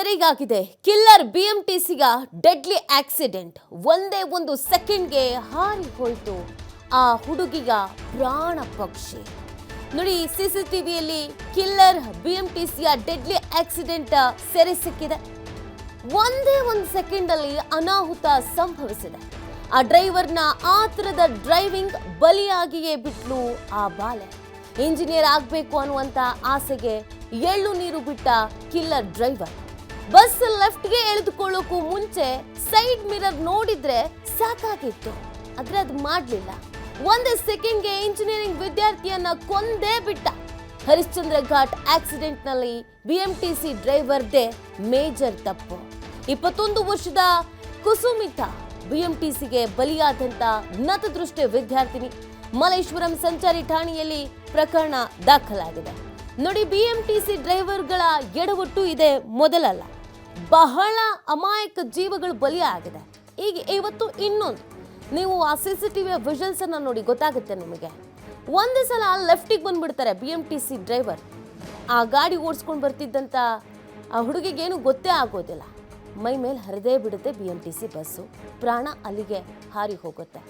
ಸೆರೆಗಾಗಿದೆ killer ಬಿಎಂಟಿಸಿಗ deadly accident. ಒಂದೇ ಒಂದು ಸೆಕೆಂಡ್ಗೆ ಹಾರಿ ಹೋಯಿತು ಆ ಹುಡುಗಿಗ ಪ್ರಾಣ ಪಕ್ಷಿ. ನೋಡಿ, ಸಿಸಿಟಿವಿಯಲ್ಲಿ ಕಿಲ್ಲರ್ ಬಿಎಂಟಿಸಿಯ ಡೆಡ್ಲಿ ಆಕ್ಸಿಡೆಂಟ್ ಸೆರೆ ಸಿಕ್ಕಿದೆ. ಒಂದೇ ಒಂದು ಸೆಕೆಂಡ್ ಅಲ್ಲಿ ಅನಾಹುತ ಸಂಭವಿಸಿದೆ. ಆ ಡ್ರೈವರ್ನ ಆತರದ ಡ್ರೈವಿಂಗ್ ಬಲಿಯಾಗಿಯೇ ಬಿಟ್ಲು ಆ ಬಾಲೆ. ಇಂಜಿನಿಯರ್ ಆಗಬೇಕು ಅನ್ನುವಂತ ಆಸೆಗೆ ಎಳ್ಳು ನೀರು ಬಿಟ್ಟ ಕಿಲ್ಲರ್ ಡ್ರೈವರ್. ಬಸ್ ಲೆಫ್ಟ್ಗೆ ಎಳೆದುಕೊಳ್ಳೋಕ್ಕೂ ಮುಂಚೆ ಸೈಡ್ ಮಿರರ್ ನೋಡಿದ್ರೆ ಸಾಕಾಗಿತ್ತು. ಆದ್ರೆ ಅದು ಮಾಡಲಿಲ್ಲ. ಒಂದೇ ಸೆಕೆಂಡ್ಗೆ ಇಂಜಿನಿಯರಿಂಗ್ ವಿದ್ಯಾರ್ಥಿಯನ್ನ ಕೊಂದೇ ಬಿಟ್ಟ. ಹರಿಶ್ಚಂದ್ರ ಘಾಟ್ ಆಕ್ಸಿಡೆಂಟ್ನಲ್ಲಿ ಬಿಎಂಟಿಸಿ ಡ್ರೈವರ್ದೇ ಮೇಜರ್ ತಪ್ಪು. ಇಪ್ಪತ್ತೊಂದು ವರ್ಷದ ಕುಸುಮಿತಾ ಬಿಎಂಟಿಸಿಗೆ ಬಲಿಯಾದಂತ ನತದೃಷ್ಟಿ ವಿದ್ಯಾರ್ಥಿನಿ. ಮಲೇಶ್ವರಂ ಸಂಚಾರಿ ಠಾಣೆಯಲ್ಲಿ ಪ್ರಕರಣ ದಾಖಲಾಗಿದೆ. ನೋಡಿ ಬಿಎಂಟಿಸಿ ಡ್ರೈವರ್ಗಳ ಎಡವಟ್ಟು ಇದೆ ಮೊದಲಲ್ಲ. ಬಹಳ ಅಮಾಯಕ ಜೀವಗಳು ಬಲಿಯಾಗಿದೆ. ಈಗ ಇವತ್ತು ಇನ್ನೊಂದು. ನೀವು ಆ ಸಿ ಸಿ ಟಿವಿಯ ಅನ್ನ ನೋಡಿ ಗೊತ್ತಾಗುತ್ತೆ ನಿಮಗೆ. ಒಂದು ಸಲ ಲೆಫ್ಟಿಗೆ ಬಂದ್ಬಿಡ್ತಾರೆ B M T C driver ಆ ಗಾಡಿ ಓಡಿಸ್ಕೊಂಡು ಬರ್ತಿದ್ದಂಥ ಆ ಹುಡುಗಿಗೇನು ಗೊತ್ತೇ ಆಗೋದಿಲ್ಲ. ಮೈ ಮೇಲೆ ಹರಿದೇ ಬಿಡುತ್ತೆ B M T C bus ಪ್ರಾಣ ಅಲ್ಲಿಗೆ ಹಾರಿ ಹೋಗುತ್ತೆ.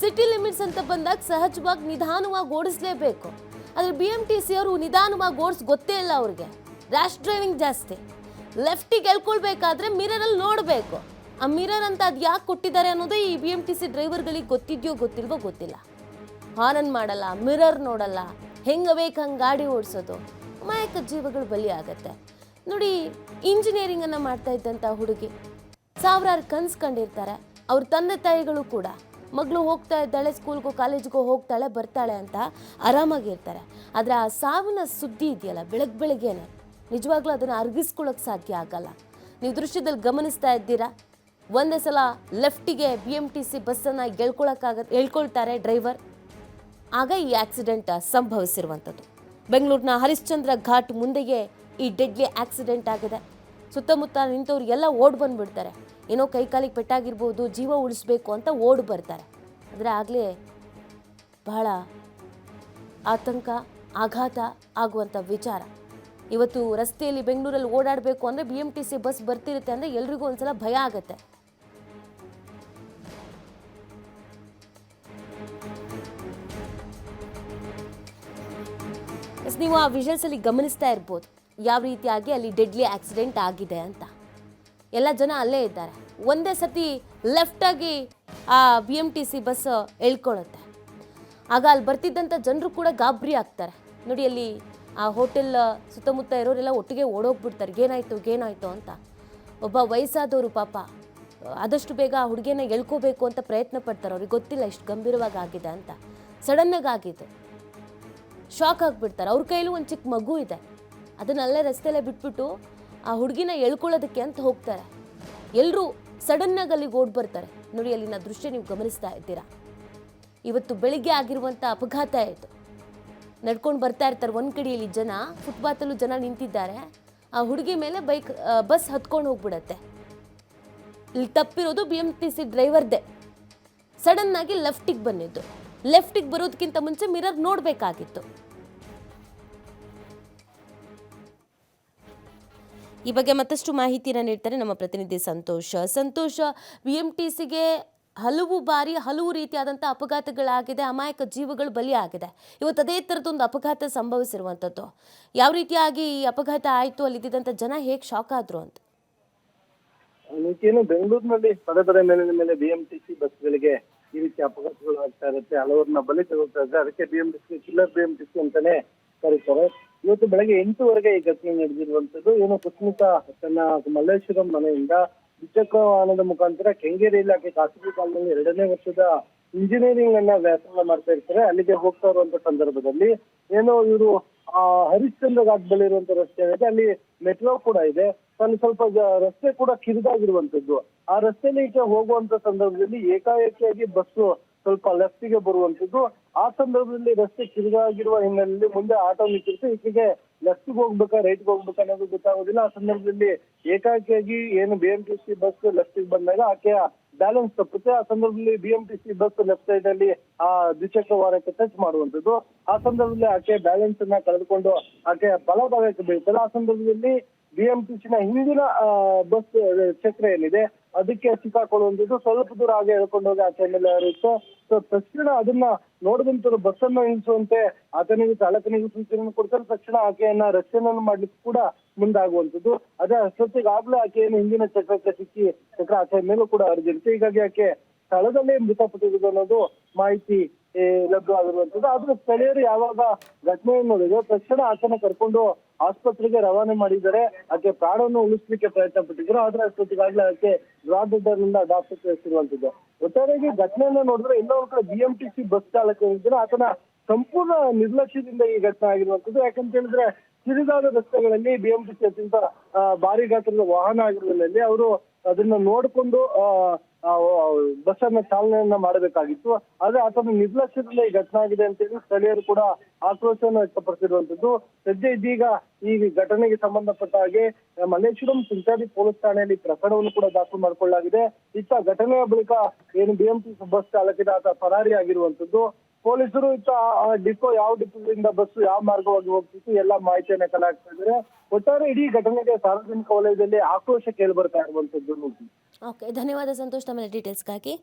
ಸಿಟಿ ಲಿಮಿಟ್ಸ್ ಅಂತ ಬಂದಾಗ ಸಹಜವಾಗಿ ನಿಧಾನವಾಗಿ ಓಡಿಸ್ಲೇಬೇಕು. ಆದರೆ ಬಿ ಎಂ ಟಿ ಸಿ ಅವರು ನಿಧಾನವಾಗಿ ಓಡಿಸ್ ಗೊತ್ತೇ ಇಲ್ಲ ಅವ್ರಿಗೆ. ರ್ಯಾಶ್ ಡ್ರೈವಿಂಗ್ ಜಾಸ್ತಿ. ಲೆಫ್ಟಿಗೆ ಎಳ್ಕೊಳ್ಬೇಕಾದ್ರೆ ಮಿರರಲ್ಲಿ ನೋಡಬೇಕು. ಆ ಮಿರರ್ ಅಂತ ಅದು ಯಾಕೆ ಕೊಟ್ಟಿದ್ದಾರೆ ಅನ್ನೋದು ಈ ಬಿ ಎಂ ಟಿ ಸಿ ಡ್ರೈವರ್ಗಳಿಗೆ ಗೊತ್ತಿದೆಯೋ ಗೊತ್ತಿಲ್ವೋ ಗೊತ್ತಿಲ್ಲ. ಹಾರನ್ ಮಾಡಲ್ಲ ಮಿರರ್ ನೋಡಲ್ಲ, ಹೆಂಗೆ ಬೇಕು ಹಂಗೆ ಗಾಡಿ ಓಡಿಸೋದು. ಮಾಯಕ ಜೀವಗಳು ಬಲಿ ಆಗತ್ತೆ. ನೋಡಿ ಇಂಜಿನಿಯರಿಂಗನ್ನು ಮಾಡ್ತಾ ಇದ್ದಂಥ ಹುಡುಗಿ. ಸಾವಿರಾರು ಕನ್ಸು ಕಂಡಿರ್ತಾರೆ. ಅವ್ರ ತಂದೆ ತಾಯಿಗಳು ಕೂಡ. ಮಗಳು ಹೋಗ್ತಾ ಇದ್ದಾಳೆ ಸ್ಕೂಲ್ಗೋ ಕಾಲೇಜ್ಗೋ ಹೋಗ್ತಾಳೆ, ಬರ್ತಾಳೆ ಅಂತ ಆರಾಮಾಗಿರ್ತಾರೆ. ಆದರೆ ಆ ಸಾವಿನ ಸುದ್ದಿ ಇದೆಯಲ್ಲ ಬೆಳಗ್ಗೆ ಬೆಳಗ್ಗೆನೆ. ನಿಜವಾಗ್ಲೂ ಅದನ್ನು ಅರ್ಗಿಸ್ಕೊಳ್ಳೋಕೆ ಸಾಧ್ಯ ಆಗಲ್ಲ. ನೀವು ದೃಶ್ಯದಲ್ಲಿ ಗಮನಿಸ್ತಾ ಇದ್ದೀರಾ? ಒಂದೇ ಸಲ ಲೆಫ್ಟಿಗೆ ಬಿ ಎಂ ಟಿ ಸಿ ಬಸ್ಸನ್ನು ಎಳ್ಕೊಳಕ್ಕಾಗ ಎಳ್ಕೊಳ್ತಾರೆ ಡ್ರೈವರ್. ಆಗ ಈ ಆಕ್ಸಿಡೆಂಟ್ ಸಂಭವಿಸಿರುವಂಥದ್ದು. ಬೆಂಗಳೂರಿನ ಹರಿಶ್ಚಂದ್ರ ಘಾಟ್ ಮುಂದೆಯೇ ಈ ಡೆಡ್ಲಿ ಆಕ್ಸಿಡೆಂಟ್ ಆಗಿದೆ. ಸುತ್ತಮುತ್ತ ನಿಂತವ್ರು ಎಲ್ಲ ಓಡ್ ಬಂದುಬಿಡ್ತಾರೆ. ಏನೋ ಕೈಕಾಲಿಗೆ ಪೆಟ್ಟಾಗಿರ್ಬೋದು, ಜೀವ ಉಳಿಸ್ಬೇಕು ಅಂತ ಓಡ್ ಬರ್ತಾರೆ. ಆದರೆ ಆಗಲೇ ಬಹಳ ಆತಂಕ, ಆಘಾತ ಆಗುವಂಥ ವಿಚಾರ. ಇವತ್ತು ರಸ್ತೆಯಲ್ಲಿ ಬೆಂಗಳೂರಲ್ಲಿ ಓಡಾಡಬೇಕು ಅಂದರೆ B M T C bus ಬರ್ತಿರುತ್ತೆ ಅಂದರೆ ಎಲ್ರಿಗೂ ಒಂದ್ಸಲ ಭಯ ಆಗುತ್ತೆ. ನೀವು ಆ ವಿಜುವಲ್ಸ್ ಅಲ್ಲಿ ಗಮನಿಸ್ತಾ ಇರ್ಬೋದು. ಯಾವ ರೀತಿಯಾಗಿ ಅಲ್ಲಿ ಡೆಡ್ಲಿ ಆಕ್ಸಿಡೆಂಟ್ ಆಗಿದೆ ಅಂತ. ಎಲ್ಲ ಜನ ಅಲ್ಲೇ ಇದ್ದಾರೆ. ಒಂದೇ ಸತಿ ಲೆಫ್ಟಾಗಿ ಆ B M T C bus ಎಳ್ಕೊಳ್ಳುತ್ತೆ ಆಗ ಅಲ್ಲಿ ಬರ್ತಿದ್ದಂಥ ಜನರು ಕೂಡ ಗಾಬರಿ ಆಗ್ತಾರೆ. ನೋಡಿ, ಅಲ್ಲಿ ಆ ಹೋಟೆಲ್ ಸುತ್ತಮುತ್ತ ಇರೋರೆಲ್ಲ ಒಟ್ಟಿಗೆ ಓಡೋಗ್ಬಿಡ್ತಾರೆ. ಏನಾಯ್ತು ಏನಾಯ್ತು ಅಂತ. ಒಬ್ಬ ವಯಸ್ಸಾದವರು ಪಾಪ, ಆದಷ್ಟು ಬೇಗ ಆ ಹುಡುಗಿಯನ್ನ ಎಳ್ಕೋಬೇಕು ಅಂತ ಪ್ರಯತ್ನ ಪಡ್ತಾರೆ. ಅವ್ರಿಗೆ ಗೊತ್ತಿಲ್ಲ ಇಷ್ಟು ಗಂಭೀರವಾಗಿ ಆಗಿದೆ ಅಂತ. ಸಡನ್ನಾಗಿ ಆಗಿದೆ. ಶಾಕ್ ಆಗಿಬಿಡ್ತಾರೆ. ಅವ್ರ ಕೈಲೂ ಒಂದು ಚಿಕ್ಕ ಮಗು ಇದೆ. ಅದನ್ನ ಅಲ್ಲೇ ರಸ್ತೆಯಲ್ಲೇ ಬಿಟ್ಬಿಟ್ಟು ಆ ಹುಡುಗಿನ ಎಳ್ಕೊಳ್ಳೋದಕ್ಕೆ ಅಂತ ಹೋಗ್ತಾರೆ. ಎಲ್ಲರೂ ಸಡನ್ನಾಗಿ ಅಲ್ಲಿಗೆ ಓಡ್ ಬರ್ತಾರೆ. ನೋಡಿ, ಅಲ್ಲಿನ ದೃಶ್ಯ ನೀವು ಗಮನಿಸ್ತಾ ಇದ್ದೀರಾ. ಇವತ್ತು ಬೆಳಿಗ್ಗೆ ಆಗಿರುವಂಥ ಅಪಘಾತ ಆಯಿತು ನಡ್ಕೊಂಡು ಬರ್ತಾ ಇರ್ತಾರೆ ಒಂದು ಕಡೆಯಲ್ಲಿ ಜನ ಫುಟ್ಪಾತಲ್ಲೂ ಜನ ನಿಂತಿದ್ದಾರೆ. ಆ ಹುಡುಗಿ ಮೇಲೆ ಬೈಕ್ ಬಸ್ ಹತ್ಕೊಂಡು ಹೋಗ್ಬಿಡತ್ತೆ. ಇಲ್ಲಿ ತಪ್ಪಿರೋದು ಬಿ ಎಂ ಟಿ ಸಿ ಡ್ರೈವರ್ದೇ ಸಡನ್ನಾಗಿ ಲೆಫ್ಟಿಗೆ ಬಂದಿದ್ದು. ಲೆಫ್ಟಿಗೆ ಬರೋದಕ್ಕಿಂತ ಮುಂಚೆ ಮಿರರ್ ನೋಡಬೇಕಾಗಿತ್ತು. ಈ ಬಗ್ಗೆ ಮತ್ತಷ್ಟು ಮಾಹಿತಿಯನ್ನು ನೀಡ್ತಾರೆ ನಮ್ಮ ಪ್ರತಿನಿಧಿ Santosh. Santosh B M T ಸಿಗೆ ಹಲವು ಬಾರಿ ಹಲವು ರೀತಿಯಾದಂಥ ಅಪಘಾತಗಳಾಗಿದೆ, ಅಮಾಯಕ ಜೀವಗಳು ಬಲಿಯಾಗಿದೆ. ಇವತ್ತು ಅದೇ ಥರದೊಂದು ಅಪಘಾತ ಸಂಭವಿಸಿರುವಂಥದ್ದು. ಯಾವ ರೀತಿಯಾಗಿ ಈ ಅಪಘಾತ ಆಯಿತು ಅಲ್ಲಿದ್ದಂಥ ಜನ ಹೇಗೆ ಶಾಕ್ ಆದರು ಅಂತ? ಏನು ಬೆಂಗಳೂರಿನಲ್ಲಿ ಪದೇ ಪದೇ ಮೇಲಿನ ಮೇಲೆ ಬಿಎಂಟಿಸಿ ಬಸ್ಗಳಿಗೆ ಈ ರೀತಿ ಅಪಘಾತಗಳು ಆಗ್ತಾ ಇರುತ್ತೆ. ಹಲವರನ್ನ ಬಲಿ ತಗೊಳ್ತಾ ಇದ್ದಾರೆ. ಅದಕ್ಕೆ ಬಿಎಂಟಿಸಿ ಕಿಲ್ಲರ್ ಬಿಎಂಟಿಸಿ ಅಂತಾನೆ ಕರೀತಾರೆ. ಇವತ್ತು ಬೆಳಗ್ಗೆ ಎಂಟುವರೆಗೆ ಈ ಘಟನೆ ನಡೆದಿರುವಂತದ್ದು ಏನು ಸುತ್ತಮುತ್ತ ತನ್ನ ಮಲ್ಲೇಶ್ವರಂ ಮನೆಯಿಂದ ದ್ವಿಚಕ್ರ ವಾಹನದ ಮುಖಾಂತರ ಕೆಂಗೇರಿ ಇಲಾಖೆ ಖಾಸಗಿ ಕಾಲದಲ್ಲಿ ಎರಡನೇ ವರ್ಷದ ಇಂಜಿನಿಯರಿಂಗ್ ಅನ್ನ ವ್ಯಾಸಂಗ ಮಾಡ್ತಾ ಇರ್ತಾರೆ. ಅಲ್ಲಿಗೆ ಹೋಗ್ತಾ ಇರುವಂತ ಸಂದರ್ಭದಲ್ಲಿ ಏನೋ ಇವರು, ಆ, ಹರಿಶ್ಚಂದ್ರ ಘಾಟ್ ಬಳಿ ಇರುವಂತ ರಸ್ತೆ ಏನಿದೆ ಅಲ್ಲಿ ಮೆಟ್ರೋ ಕೂಡ ಇದೆ. ಅಲ್ಲಿ ಸ್ವಲ್ಪ ರಸ್ತೆ ಕೂಡ ಕಿರಿದಾಗಿರುವಂತದ್ದು. ಆ ರಸ್ತೆಯಲ್ಲಿ ಈಚೆ ಹೋಗುವಂತ ಸಂದರ್ಭದಲ್ಲಿ ಏಕಾಏಕಿಯಾಗಿ ಬಸ್ಸು ಸ್ವಲ್ಪ ಲೆಫ್ಟಿಗೆ ಬರುವಂತದ್ದು. ಆ ಸಂದರ್ಭದಲ್ಲಿ ರಸ್ತೆ ಕಿರಿದಾಗಿರುವ ಹಿನ್ನೆಲೆಯಲ್ಲಿ ಮುಂದೆ ಆಟೋ ನಿಂತಿರುತ್ತೆ. ಈಚೆಗೆ ಲೆಫ್ಟ್ಗೆ ಹೋಗ್ಬೇಕಾ ರೈಟ್ಗೆ ಹೋಗ್ಬೇಕಾ ಅನ್ನೋದು ಗೊತ್ತಾಗೋದಿಲ್ಲ. ಆ ಸಂದರ್ಭದಲ್ಲಿ ಏಕಾಕಿಯಾಗಿ ಏನು B M T C bus ಲೆಫ್ಟಿಗೆ ಬಂದಾಗ ಆಕೆಯ ಬ್ಯಾಲೆನ್ಸ್ ತಪ್ಪುತ್ತೆ. ಆ ಸಂದರ್ಭದಲ್ಲಿ B M T C bus left side ಅಲ್ಲಿ ಆ ದ್ವಿಚಕ್ರ ವಾಹನಕ್ಕೆ ಟಚ್ ಮಾಡುವಂತದ್ದು ಆ ಸಂದರ್ಭದಲ್ಲಿ ಆಕೆ ಬ್ಯಾಲೆನ್ಸ್ ಅನ್ನ ಕಳೆದುಕೊಂಡು ಆಕೆ ಬಲಭಾಗಕ್ಕೆ ಬೀಳ್ತಾರೆ ಆ ಸಂದರ್ಭದಲ್ಲಿ ಬಿ ಎಂ ಟಿ ಸಿನ ಹಿಂದಿನ ಬಸ್ ಚಕ್ರ ಏನಿದೆ ಅದಕ್ಕೆ ಸಿಕ್ಕಾಕೊಳ್ಳುವಂಥದ್ದು ಸ್ವಲ್ಪ ದೂರ ಹಾಗೆ ಹೇಳ್ಕೊಂಡು ಹೋಗಿ ಆಚೆ ಮೇಲೆ ಹರಿಯುತ್ತೆ ಸೊ ತಕ್ಷಣ ಅದನ್ನ ನೋಡಿದಂತರು ಬಸ್ ಅನ್ನು ನಿಲ್ಲಿಸುವಂತೆ ಆತನಿಗೆ ಚಾಲಕನಿಗೆ ಸೂಚನೆ ಕೊಡ್ತಾರೆ. ತಕ್ಷಣ ಆಕೆಯನ್ನ ರಕ್ಷಣೆಯನ್ನು ಮಾಡ್ಲಿಕ್ಕೆ ಕೂಡ ಮುಂದಾಗುವಂಥದ್ದು. ಅದೇ ಅಷ್ಟೊತ್ತಿಗಾಗ್ಲೇ ಆಕೆಯನ್ನು ಹಿಂದಿನ ಚಕ್ರಕ್ಕೆ ಸಿಕ್ಕಿ ಚಕ್ರ ಆಕೆಯ ಮೇಲೂ ಕೂಡ ಹರಿದಿರುತ್ತೆ. ಹೀಗಾಗಿ ಆಕೆ ಸ್ಥಳದಲ್ಲೇ ಮೃತಪಟ್ಟಿರುವುದು ಅನ್ನೋದು ಮಾಹಿತಿ ಲಭ್ಯವಾಗಿರುವಂತದ್ದು ಆದ್ರೆ ಸ್ಥಳೀಯರು ಯಾವಾಗ ಘಟನೆಯನ್ನು ನೋಡಿದ್ರು, ತಕ್ಷಣ ಆತನ ಕರ್ಕೊಂಡು ಆಸ್ಪತ್ರೆಗೆ ರವಾನೆ ಮಾಡಿದ್ದಾರೆ ಆಕೆ ಪ್ರಾಣವನ್ನು ಉಳಿಸ್ಲಿಕ್ಕೆ ಪ್ರಯತ್ನ ಪಟ್ಟಿದ್ರು ಆದ್ರೆ ಅಷ್ಟೊತ್ತಿಗಾಗ್ಲೇ ಆಕೆ ಜ್ವಾಬ್ದಾರದಿಂದ ಡಾಕ್ಟರ್ ಸೇರಿಸಿರುವಂತದ್ದು ಒಟ್ಟಾರೆಯಾಗಿ ಘಟನೆಯನ್ನ ನೋಡಿದ್ರೆ ಇನ್ನೊಂದು ಕಡೆ ಬಿಎಂಟಿಸಿ ಬಸ್ ಚಾಲಕ ಏನಿದ್ರೆ ಆತನ ಸಂಪೂರ್ಣ ನಿರ್ಲಕ್ಷ್ಯದಿಂದ ಈ ಘಟನೆ ಆಗಿರುವಂತದ್ದು ಯಾಕಂತ ಹೇಳಿದ್ರೆ ಕಿರಿದಾದ ರಸ್ತೆಗಳಲ್ಲಿ ಬಿಎಂಟಿಸಿ ಅತ್ಯಂತ ಭಾರಿ ಗಾತ್ರದ ವಾಹನ ಆಗಿರೋದ್ರಲ್ಲಿ ಅವರು ಅದನ್ನ ನೋಡಿಕೊಂಡು ಬಸ್ ಅನ್ನ ಚಾಲನೆಯನ್ನ ಮಾಡಬೇಕಾಗಿತ್ತು. ಆದ್ರೆ ಆತನ ನಿರ್ಲಕ್ಷ್ಯದಲ್ಲೇ ಈ ಘಟನೆ ಆಗಿದೆ ಅಂತ ಹೇಳಿ ಸ್ಥಳೀಯರು ಕೂಡ ಆಕ್ರೋಶವನ್ನು ವ್ಯಕ್ತಪಡಿಸಿರುವಂತದ್ದು ಸದ್ಯ ಇದೀಗ ಈ ಘಟನೆಗೆ ಸಂಬಂಧಪಟ್ಟ ಹಾಗೆ ಮಲ್ಲೇಶ್ವರಂ ಚಿಂಚಾಡಿ ಪೊಲೀಸ್ ಠಾಣೆಯಲ್ಲಿ ಪ್ರಕರಣವನ್ನು ಕೂಡ ದಾಖಲು ಮಾಡಿಕೊಳ್ಳಲಾಗಿದೆ. ಇತ್ತ ಘಟನೆಯ ಬಳಿಕ ಏನು ಬಿಎಂಟಿಸಿ ಬಸ್ ಚಾಲಕಿದ ಆತ ಪರಾರಿ ಆಗಿರುವಂತದ್ದು ಪೊಲೀಸರು ಇತ್ತ ಡಿಪೋ ಯಾವ ಡಿಪೋದಿಂದ ಬಸ್ ಯಾವ ಮಾರ್ಗವಾಗಿ ಹೋಗ್ತಿತ್ತು ಎಲ್ಲ ಮಾಹಿತಿಯನ್ನ ಕಲೆ ಇದ್ದಾರೆ. ಒಟ್ಟಾರೆ ಇಡೀ ಘಟನೆಗೆ ಸಾರ್ವಜನಿಕ ವಲಯದಲ್ಲಿ ಆಕ್ರೋಶ ಕೇಳಿ ಬರ್ತಾ ಇರುವಂತದ್ದು ನೋಡಿ. ಓಕೆ ಧನ್ಯವಾದ ಸಂತೋಷ್ ತಮ್ಮ ಡೀಟೇಲ್ಸ್ಗಾಗಿ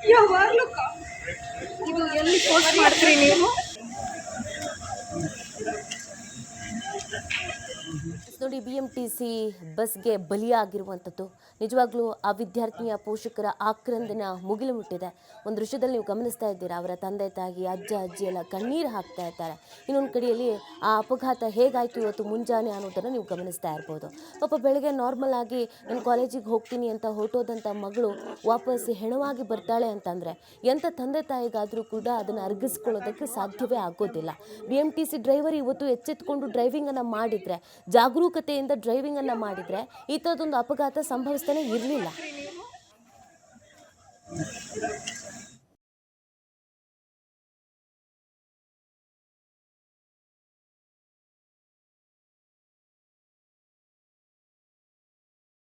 ಯಾವಾಗಲೂ ಇದು ಎಲ್ಲಿ ಪೋಸ್ಟ್ ಮಾಡ್ತೀರಿ ನೀವು? ನೋಡಿ ಬಿ ಎಂ ಟಿ ಸಿ ಬಸ್ಗೆ ಬಲಿಯಾಗಿರುವಂಥದ್ದು. ನಿಜವಾಗ್ಲೂ ಆ ವಿದ್ಯಾರ್ಥಿನಿಯ ಪೋಷಕರ ಆಕ್ರಂದನ ಮುಗಿಲು ಮುಟ್ಟಿದೆ ಒಂದು ದೃಶ್ಯದಲ್ಲಿ ನೀವು ಗಮನಿಸ್ತಾ ಇದ್ದೀರಾ, ಅವರ ತಂದೆ, ತಾಯಿ, ಅಜ್ಜ, ಅಜ್ಜಿ ಎಲ್ಲ ಕಣ್ಣೀರು ಹಾಕ್ತಾ ಇರ್ತಾರೆ ಇನ್ನೊಂದು ಕಡೆಯಲ್ಲಿ ಆ ಅಪಘಾತ ಹೇಗಾಯಿತು ಇವತ್ತು ಮುಂಜಾನೆ ಅನ್ನೋದನ್ನು ನೀವು ಗಮನಿಸ್ತಾ ಇರ್ಬೋದು. ಪಾಪ ಬೆಳಗ್ಗೆ ನಾರ್ಮಲ್ ಆಗಿ ನಾನು ಕಾಲೇಜಿಗೆ ಹೋಗ್ತೀನಿ ಅಂತ ಹೊರಟೋದಂಥ ಮಗಳು ವಾಪಸ್ ಹೆಣವಾಗಿ ಬರ್ತಾಳೆ ಅಂತಂದರೆ ಎಂಥ ತಂದೆ, ತಾಯಿಗಾದರೂ ಕೂಡ ಅದನ್ನು ಅರ್ಗಿಸ್ಕೊಳ್ಳೋದಕ್ಕೆ ಸಾಧ್ಯವೇ ಆಗೋದಿಲ್ಲ. B M T C driver ಇವತ್ತು ಎಚ್ಚೆತ್ಕೊಂಡು ಡ್ರೈವಿಂಗನ್ನು ಮಾಡಿದರೆ ಜಾಗರೂಕತೆಯಿಂದ ಡ್ರೈವಿಂಗನ್ನು ಮಾಡಿದರೆ ಈ ಥರದೊಂದು ಅಪಘಾತ ಸಂಭವಿಸ್ತಾನೆ ಇರಲಿಲ್ಲ.